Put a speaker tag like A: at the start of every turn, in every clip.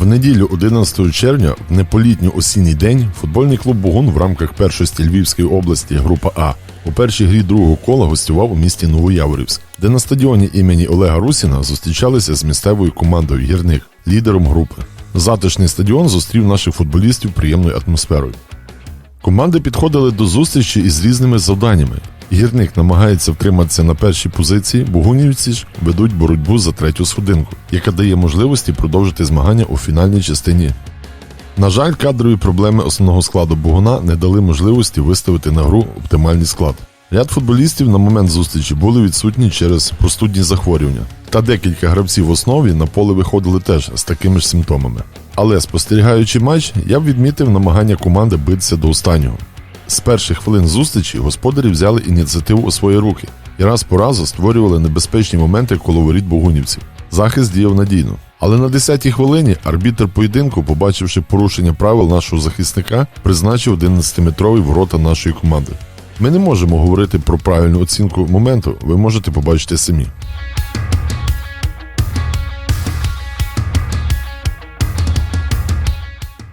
A: В неділю 11 червня, в неполітній осінній день, футбольний клуб Бугун в рамках першості Львівської області група А у першій грі другого кола гостював у місті Новояворівськ, де на стадіоні імені Олега Русіна зустрічалися з місцевою командою Гірник, лідером групи. Затишний стадіон зустрів наших футболістів приємною атмосферою. Команди підходили до зустрічі із різними завданнями. Гірник намагається втриматися на першій позиції, бугунівці ж ведуть боротьбу за третю сходинку, яка дає можливості продовжити змагання у фінальній частині. На жаль, кадрові проблеми основного складу Бугуна не дали можливості виставити на гру оптимальний склад. Ряд футболістів на момент зустрічі були відсутні через простудні захворювання, та декілька гравців в основі на поле виходили теж з такими ж симптомами. Але спостерігаючи матч, я б відмітив намагання команди битися до останнього. З перших хвилин зустрічі господарі взяли ініціативу у свої руки і раз по разу створювали небезпечні моменти коло воріт бугунівців. Захист діяв надійно. Але на 10-й хвилині арбітр поєдинку, побачивши порушення правил нашого захисника, призначив 11-метровий ворота нашої команди. Ми не можемо говорити про правильну оцінку моменту, ви можете побачити самі.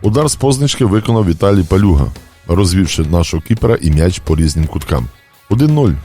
A: Удар з позначки виконав Віталій Палюга, розвівши нашого кіпера і м'яч по різним куткам. 1-0.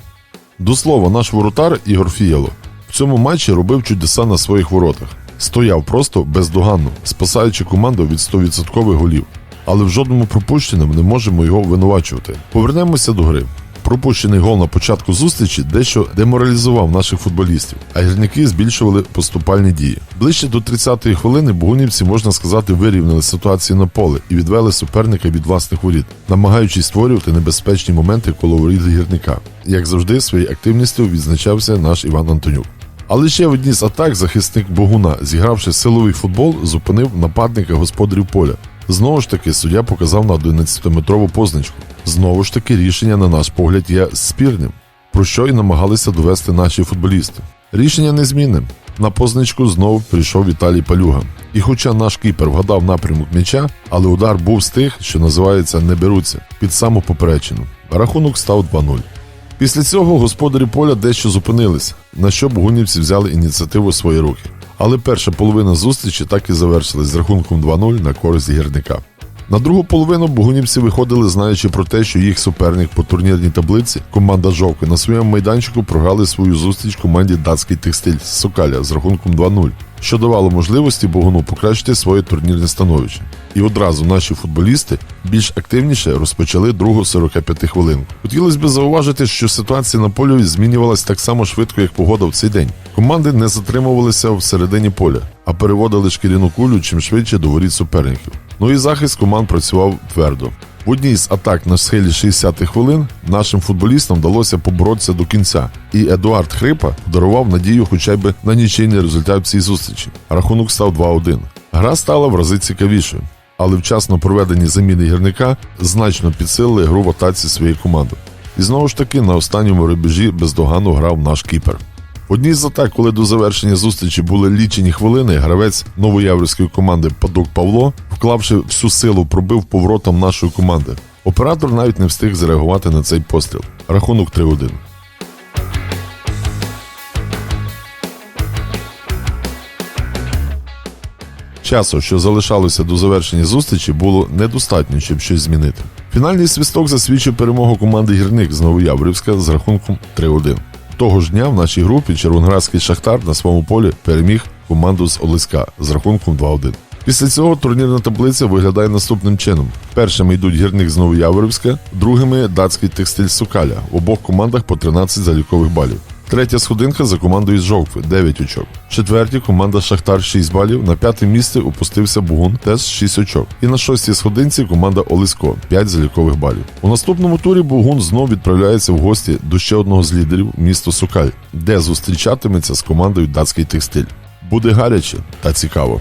A: До слова, наш воротар Ігор Фієло в цьому матчі робив чудеса на своїх воротах. Стояв просто бездоганно, спасаючи команду від 100% голів. Але в жодному пропущеному не можемо його винувачувати. Повернемося до гри. Пропущений гол на початку зустрічі дещо деморалізував наших футболістів, а гірники збільшували поступальні дії. Ближче до 30-ї хвилини бугунівці, можна сказати, вирівняли ситуацію на поле і відвели суперника від власних воріт, намагаючись створювати небезпечні моменти коло воріт гірника. Як завжди, своєю активністю відзначався наш Іван Антонюк. Але ще в одній з атак захисник Богуна, зігравши силовий футбол, зупинив нападника господарів поля. Знову ж таки, суддя показав на 11-метрову позначку. Знову ж таки, рішення, на наш погляд, є спірним, про що й намагалися довести наші футболісти. Рішення незмінне. На позначку знову прийшов Віталій Палюга. І хоча наш кіпер вгадав напрямок м'яча, але удар був з тих, що називається не беруться, під саму поперечину. Рахунок став 2-0. Після цього господарі поля дещо зупинились, на що бугунівці взяли ініціативу у свої руки. Але перша половина зустрічі так і завершилась з рахунком 2-0 на користь гірника. На другу половину бугунівці виходили, знаючи про те, що їх суперник по турнірній таблиці, команда Жовки, на своєму майданчику програли свою зустріч команді Датський текстиль з Сокаля з рахунком 2-0, що давало можливості Богуну покращити своє турнірне становище. І одразу наші футболісти більш активніше розпочали другу 45 хвилинку. Хотілося б зауважити, що ситуація на полі змінювалась так само швидко, як погода в цей день. Команди не затримувалися всередині поля, а переводили шкіряну кулю чим швидше до воріт суперників. Ну і захист команд працював твердо. В одній з атак на схилі 60-х хвилин нашим футболістам вдалося поборотися до кінця, і Едуард Хрипа подарував надію хоча б на нічийний результат цієї зустрічі. Рахунок став 2-1. Гра стала в рази цікавішою, але вчасно проведені заміни гірника значно підсилили гру в атаці своєї команди. І знову ж таки на останньому рубежі бездоганно грав наш кіпер. Одній з атак, коли до завершення зустрічі були лічені хвилини, гравець новояврівської команди Падук Павло, вклавши всю силу, пробив поворотом нашої команди. Оператор навіть не встиг зреагувати на цей постріл. Рахунок 3-1. Часу, що залишалося до завершення зустрічі, було недостатньо, щоб щось змінити. Фінальний свисток засвідчив перемогу команди Гірник з Новояврівська з рахунком 3-1. Того ж дня в нашій групі Червоноградський Шахтар на своєму полі переміг команду з Олиска з рахунком 2-1. Після цього турнірна таблиця виглядає наступним чином: першими йдуть гірник з Новояворівська, другими датський текстиль Сукаля В обох командах по 13 залікових балів. Третя сходинка за командою з Жовкви 9 очок. Четверті команда Шахтар 6 балів. На п'яте місце опустився Бугун теж 6 очок. І на шостій сходинці команда Олиско 5 залікових балів. У наступному турі Бугун знов відправляється в гості до ще одного з лідерів місто Сокаль, де зустрічатиметься з командою Датський текстиль. Буде гаряче та цікаво.